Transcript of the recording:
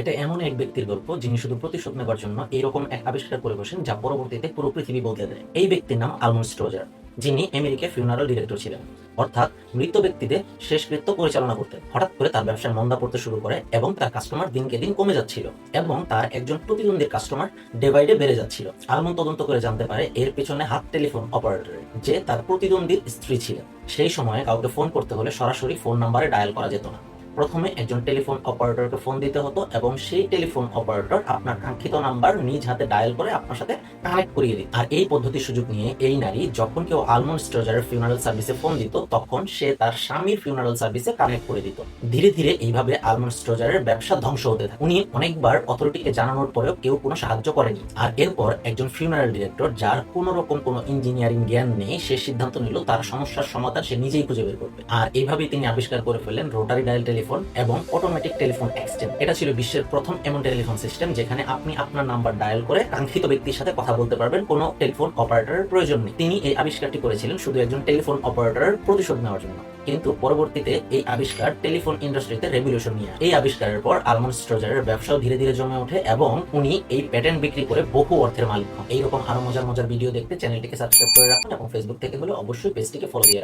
এটা এমন এক ব্যক্তির গল্প যিনি শুধু প্রতিশোধ নেবার জন্য এরকম এক আবিষ্কার করে বসেন যা পরবর্তীতে পুরো পৃথিবী বদলে দেয়। এই ব্যক্তির নাম আলমন্ড স্টোজার, যিনি আমেরিকা ফিউনারাল ডিরেক্টর ছিলেন। অর্থাৎ মৃত ব্যক্তিদের শেষকৃত্য পরিচালনা করতেন। হঠাৎ করে তার ব্যবসায় মন্দা পড়তে শুরু করে এবং তার কাস্টমার দিনকে দিন কমে যাচ্ছিল এবং তার একজন প্রতিদ্বন্দ্বীর কাস্টমার ডে বাই ডে বেড়ে যাচ্ছিল। আলমন্ড তদন্ত করে জানতে পারে এর পেছনে হাত টেলিফোন অপারেটর যে তার প্রতিদ্বন্দ্বীর স্ত্রী ছিলেন। সেই সময়ে কাউকে ফোন করতে হলে সরাসরি ফোন নাম্বারে ডায়াল করা যেত না। প্রথমে একজন টেলিফোন অপারেটরকে ফোন দিতে হতো এবং সেই টেলিফোন অপারেটর আপনার কাঙ্ক্ষিত নাম্বার নিজ হাতে ডায়াল করে আপনার সাথে কানেক্ট করিয়ে দিত। আর এই পদ্ধতির সুযোগ নিয়ে এই নারী যখন কেউ আলমন্ড স্টোজারের ফিউনারাল সার্ভিসে ফোন দিত, তখন সে তার স্বামীর ফিউনারাল সার্ভিসে কানেক্ট করে দিত। ধীরে ধীরে এইভাবে আলমন্ড স্টোজারের ব্যবসা ধ্বংস হতে থাকে। উনি অনেকবার অথরিটিকে জানানোর পরেও কেউ কোনো সাহায্য করেনি। আর এরপর একজন ফিউনারাল ডিরেক্টর যার কোনো রকম কোনো ইঞ্জিনিয়ারিং জ্ঞান নেই, সে সিদ্ধান্ত নিল তার সমস্যার সমাধান সে নিজেই খুঁজে বের করবে। আর এইভাবেই তিনি আবিষ্কার করে ফেললেন রোটারি ডায়াল টেলিফোন এবং অটোমেটিক টেলিফোন এক্সচেঞ্জ এটা ছিল বিশ্বের প্রথম এমন টেলিফোন সিস্টেম যেখানে আপনি আপনার নাম্বার ডায়াল করে কাঙ্ক্ষিত ব্যক্তির সাথে কথা বলতে পারবেন। কোনো টেলিফোন অপারেটরের প্রয়োজন নেই। তিনি এই আবিষ্কারটি করেছিলেন শুধু একজন টেলিফোন অপারেটরের প্রতিশোধ নেওয়ার জন্য। কিন্তু পরবর্তীতে এই আবিষ্কার টেলিফোন ইন্ডাস্ট্রিতে রেভলিউশন নিয়ে এই আবিষ্কারের পর আলমন্ড স্ট্রোজারের ব্যবসাও ধীরে ধীরে জমে ওঠে এবং উনি এই প্যাটেন্ট বিক্রি করে বহু অর্থের মালিক হন। এইরকম আরও মজার মজার ভিডিও দেখতে চ্যানেলটিকে সাবস্ক্রাইব করে রাখুন এবং ফেসবুক থেকে হলে অবশ্যই পেজটিকে ফলো দিয়ে